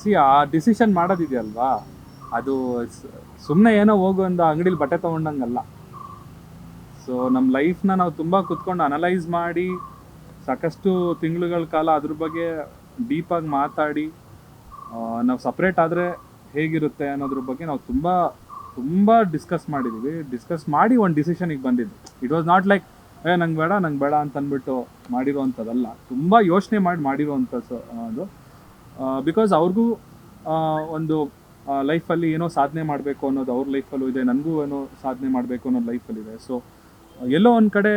C, ಆ decision ಮಾಡೋದಿದೆಯಲ್ವಾ? ಅದು ಸುಮ್ಮನೆ ಏನೋ ಹೋಗು ಒಂದು ಅಂಗಡಿಲಿ ಬಟ್ಟೆ ತೊಗೊಂಡಂಗಲ್ಲ. ಸೊ ನಮ್ಮ ಲೈಫ್ನ ನಾವು ತುಂಬ ಕುತ್ಕೊಂಡು ಅನಲೈಸ್ ಮಾಡಿ, ಸಾಕಷ್ಟು ತಿಂಗಳುಗಳ ಕಾಲ ಅದ್ರ ಬಗ್ಗೆ ಡೀಪಾಗಿ ಮಾತಾಡಿ ನಾವು ಸಪ್ರೇಟ್ ಆದರೆ ಹೇಗಿರುತ್ತೆ ಅನ್ನೋದ್ರ ಬಗ್ಗೆ ನಾವು ತುಂಬ ತುಂಬ ಡಿಸ್ಕಸ್ ಮಾಡಿದ್ದೀವಿ ಡಿಸ್ಕಸ್ ಮಾಡಿ ಒಂದು ಡಿಸಿಷನಿಗೆ ಬಂದಿದ್ದು. ಇಟ್ ವಾಸ್ ನಾಟ್ ಲೈಕ್ ಏ, ನಂಗೆ ಬೇಡ ನಂಗೆ ಬೇಡ ಅಂತ ಅಂದ್ಬಿಟ್ಟು ಮಾಡಿರೋವಂಥದ್ದಲ್ಲ ತುಂಬ ಯೋಚನೆ ಮಾಡಿ ಮಾಡಿರೋವಂಥದ್ದು ಅದು. ಬಿಕಾಸ್ ಅವ್ರಿಗೂ ಒಂದು ಲೈಫಲ್ಲಿ ಏನೋ ಸಾಧನೆ ಮಾಡಬೇಕು ಅನ್ನೋದು ಅವ್ರ ಲೈಫಲ್ಲೂ ಇದೆ, ನನಗೂ ಏನೋ ಸಾಧನೆ ಮಾಡಬೇಕು ಅನ್ನೋದು ಲೈಫಲ್ಲಿದೆ ಸೊ ಎಲ್ಲೋ ಒಂದು ಕಡೆ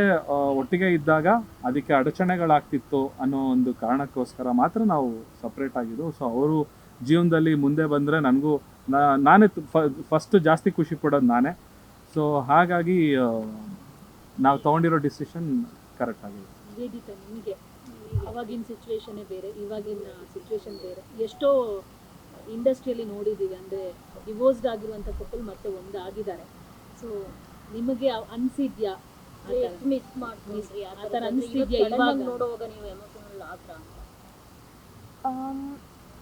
ಒಟ್ಟಿಗೆ ಇದ್ದಾಗ ಅದಕ್ಕೆ ಅಡಚಣೆಗಳಾಗ್ತಿತ್ತು ಅನ್ನೋ ಒಂದು ಕಾರಣಕ್ಕೋಸ್ಕರ ಮಾತ್ರ ನಾವು ಸಪ್ರೇಟ್ ಆಗಿದ್ದು. ಸೊ ಅವರು ಜೀವನದಲ್ಲಿ ಮುಂದೆ ಬಂದರೆ ನನಗೂ ನಾನೇ ಫಸ್ಟ್ ಜಾಸ್ತಿ ಖುಷಿ ಪಡೋದು ನಾನೇ. ಸೊ ಹಾಗಾಗಿ ನಾವು ತಗೊಂಡಿರೋ ಡಿಸಿಷನ್ ಕರೆಕ್ಟ್ ಆಗಿದೆ. ವೇದಿತ ನಿಮಗೆ. ಅವಾಗಿನ ಸಿಚುವೇಶನ್ನೇ ಬೇರೆ ಇವಾಗಿನ ಸಿಚುವೇಶನ್ ಬೇರೆ. ಎಷ್ಟೋ ಇಂಡಸ್ಟ್ರಿಯಲ್ಲಿ ನೋಡಿದ್ದೀವಿ ಅಂದರೆ ಡಿವೋರ್ಸ್ಡ್ ಆಗಿರುವಂಥ ಕಪಲ್ ಮತ್ತೆ ಒಂದಾಗಿದ್ದಾರೆ. ಸೊ ನಿಮಗೆ ಅನ್ಸಿದ್ಯಾ? ಮಿಸ್ ಮಾಡ್ತೀವಿ ಆ ಥರ ಅನ್ಸ್ತಿದ್ಯಾ ಇವಾಗ? ನೋಡುವಾಗ ನೀವು ಎಮೋಷನಲ್ ಆದ್ರ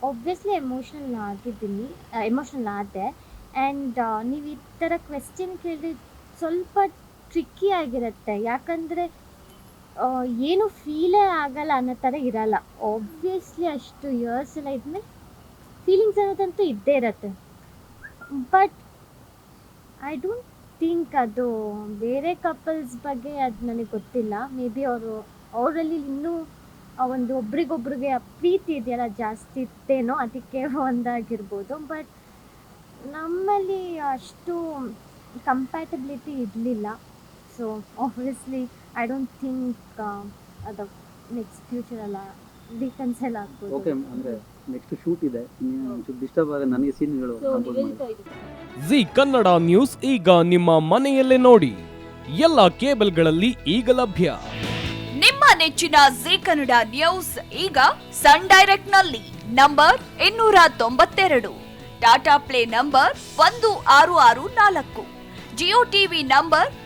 ಒಬ್ವಿಯಸ್ಲಿ ಎಮೋಷ್ನಲ್ ಆಗಿದ್ದೀನಿ ಎಮೋಷನಲ್ ಆದೆ. ಆ್ಯಂಡ್ ನೀವು ಈ ಥರ ಕ್ವೆಶ್ಚನ್ ಕೇಳಿದ್ರೆ ಸ್ವಲ್ಪ ಟ್ರಿಕ್ಕಿ ಆಗಿರುತ್ತೆ. ಯಾಕಂದರೆ ಏನು ಫೀಲೇ ಆಗಲ್ಲ ಅನ್ನೋ ಥರ ಇರಲ್ಲ. ಆಬ್ವಿಯಸ್ಲಿ ಅಷ್ಟು ಇಯರ್ಸ್ ಎಲ್ಲ ಇದ್ಮೇಲೆ ಫೀಲಿಂಗ್ಸ್ ಅನ್ನೋದಂತೂ ಇದ್ದೇ ಇರತ್ತೆ. ಬಟ್ ಐ ಡೋಂಟ್ ಥಿಂಕ್ ಅದು ಬೇರೆ ಕಪಲ್ಸ್ ಬಗ್ಗೆ ಅದು ನನಗೆ ಗೊತ್ತಿಲ್ಲ. ಮೇ ಬಿ ಅವರು, ಅವರಲ್ಲಿ ಇನ್ನೂ ಒಂದು ಒಬ್ರಿಗೊಬ್ರಿಗೆ ಪ್ರೀತಿ ಇದೆಯಲ್ಲ ಜಾಸ್ತಿ ಇತ್ತೇನೋ ಅದಕ್ಕೆ ಒಂದಾಗಿರ್ಬೋದು. ಬಟ್ ನಮ್ಮಲ್ಲಿ ಅಷ್ಟು ಕಂಪ್ಯಾಟಬಿಲಿಟಿ ಇರಲಿಲ್ಲ. So don't I don't think next future ಫ್ಯೂಚರೆಲ್ಲ ರೀಕನ್ಸೈಲ್ ಆಗ್ಬೋದು. ಓಕೆ ಅಂದರೆ ನೆಕ್ಸ್ಟ್ ಶೂಟ್ ಇದೆ. ಡಿಸ್ಟರ್ಬ್ ಆಗ ನನಗೆ ಸೀನ್ಗಳು ಜಿ ಕನ್ನಡ ನ್ಯೂಸ್ ಈಗ ನಿಮ್ಮ ಮನೆಯಲ್ಲೇ ನೋಡಿ. ಎಲ್ಲ ಕೇಬಲ್ಗಳಲ್ಲಿ ಈಗ ಲಭ್ಯ. ನಿಮ್ಮ ನೆಚ್ಚಿನ ಜಿ ಕನ್ನಡ ನ್ಯೂಸ್ ಈಗ ಸನ್ ಡೈರೆಕ್ಟ್ನಲ್ಲಿ ನಂಬರ್ ಇನ್ನೂರ ತೊಂಬತ್ತೆರಡು. ಟಾಟಾ ಪ್ಲೇ ನಂಬರ್ ಒಂದು ಆರು ಆರು ನಾಲ್ಕು. Jio TV number